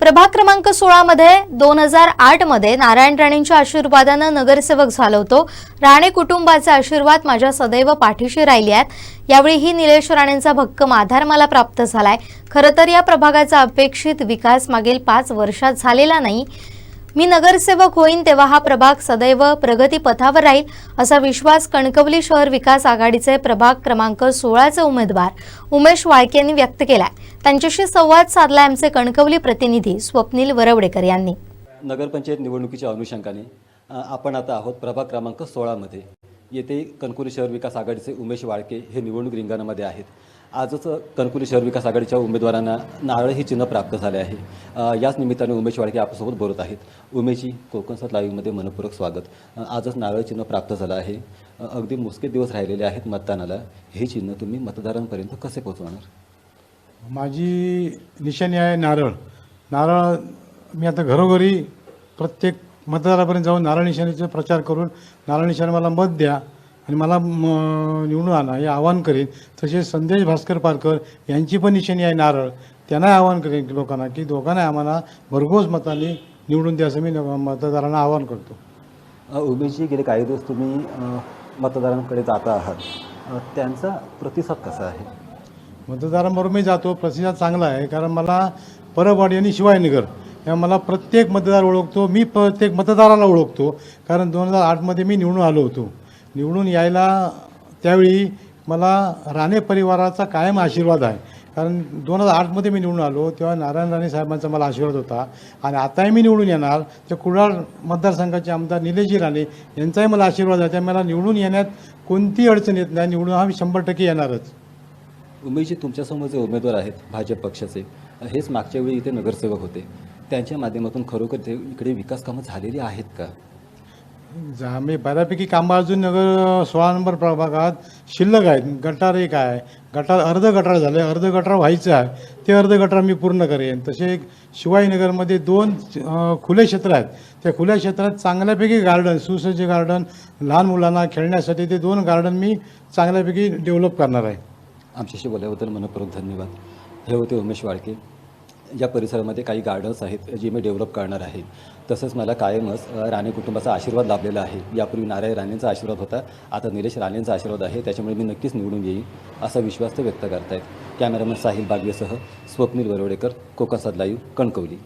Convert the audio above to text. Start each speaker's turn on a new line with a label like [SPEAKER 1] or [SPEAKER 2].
[SPEAKER 1] प्रभाग क्रमांक सोळामध्ये दोन हजार आठमध्ये नारायण राणेंच्या आशीर्वादानं नगरसेवक झालो होतो. राणे कुटुंबाचे आशीर्वाद माझ्या सदैव पाठीशी राहिले आहेत. यावेळीही निलेश राणेंचा भक्कम आधार मला प्राप्त झालाय. खरं तर या प्रभागाचा अपेक्षित विकास मागील पाच वर्षात झालेला नाही. मी नगरसेवक होईन तेव्हा हा प्रभाग सदैव प्रगतीपथावर राहील असा विश्वास कणकवली शहर विकास आघाडीचे प्रभाग क्रमांक सोळाचे उमेदवार उमेश वाळके यांनी व्यक्त केलाय. त्यांच्याशी संवाद साधलाय आमचे कणकवली प्रतिनिधी स्वप्नील वरवडेकर यांनी.
[SPEAKER 2] नगरपंचायत निवडणुकीच्या अनुषंगाने आपण आता आहोत प्रभाग क्रमांक सोळामध्ये. येथे कणकुली शहर विकास आघाडीचे उमेश वाळके हे निवडणूक रिंगणामध्ये आहेत. आजच कणकुली शहर विकास आघाडीच्या उमेदवारांना नारळ हे चिन्ह प्राप्त झाले आहे. याच निमित्ताने उमेश वाडके आपल्यासोबत बोलत आहेत. उमेशजी कोकणसात लाईव्हमध्ये मनपूर्वक स्वागत. आजच नारळ चिन्ह प्राप्त झालं आहे. अगदी मोजके दिवस राहिलेले आहेत मतदानाला. हे चिन्ह तुम्ही मतदारांपर्यंत कसे पोहोचवणार?
[SPEAKER 3] माझी निशाणी आहे नारळ. नारळ मी आता घरोघरी प्रत्येक मतदारापर्यंत जाऊन नारळ निशाणीचा प्रचार करून नारळ निशाणी मला मत द्या. आणि मला म, निवडून आणा हे आवाहन करेन. तसेच संदेश भास्कर पारकर यांची पण निशाणी आहे नारळ. त्यांना आवाहन करेन की लोकांना की दोघांना आम्हाला भरघोस मताने निवडून द्या असं मी मतदारांना आवाहन करतो.
[SPEAKER 2] उमेशजी गेले काही दिवस तुम्ही मतदारांकडे जाता आहात. त्यांचा प्रतिसाद कसा आहे?
[SPEAKER 3] मतदारांबरोबर मी जातो. प्रतिसाद चांगला आहे. कारण मला परबवाडी आणि शिवाजीनगर या मला प्रत्येक मतदार ओळखतो. मी प्रत्येक मतदाराला ओळखतो. कारण दोन हजार आठमध्ये मी निवडून आलो होतो. निवडून यायला त्यावेळी मला राणे परिवाराचा कायम आशीर्वाद आहे. कारण दोन हजार आठमध्ये मी निवडून आलो तेव्हा नारायण राणे साहेबांचा मला आशीर्वाद होता. आणि आताही मी निवडून येणार तर कुडाळ मतदारसंघाचे आमदार निलेशजी राणे यांचाही मला आशीर्वाद आहे. त्यामुळे मला निवडून येण्यात कोणतीही अडचण येत नाही. निवडून हा मी शंभर टक्के येणारच.
[SPEAKER 2] उमेशजी तुमच्यासमोर जे उमेदवार आहेत भाजप पक्षाचे हेच मागच्या वेळी इथे नगरसेवक होते. त्यांच्या माध्यमातून खरोखर ते इकडे विकास कामं झालेली आहेत का?
[SPEAKER 3] जा मी बऱ्यापैकी कामं अजून नगर सोळा नंबर प्रभागात शिल्लक आहेत. गटार एक आहे. गटार अर्ध गटार झालं. आहे अर्ध गटार व्हायचं आहे. ते अर्ध गटार मी पूर्ण करेन. तसे एक शिवाजीनगरमध्ये दोन खुले क्षेत्र आहेत. त्या खुल्या क्षेत्रात चांगल्यापैकी गार्डन सुसज्ज गार्डन लहान मुलांना खेळण्यासाठी ते दोन गार्डन मी चांगल्यापैकी डेव्हलप करणार आहे.
[SPEAKER 2] आमच्याशी बोलल्याबद्दल मनपूर्वक धन्यवाद. हे होते उमेश वाळके. या परिसरामध्ये काही गार्डन्स आहेत जे मी डेव्हलप करणार आहे. तसंच मला कायमच राणे कुटुंबाचा आशीर्वाद लाभलेला आहे. यापूर्वी नारायण राणेंचा आशीर्वाद होता. आता निलेश राणेंचा आशीर्वाद आहे. त्याच्यामुळे मी नक्कीच निवडून येईन असा विश्वास ते व्यक्त करतायत. कॅमेरामन साहिल बागवेसह स्वप्नील वरवडेकर कोकासाद लाईव्ह कणकवली.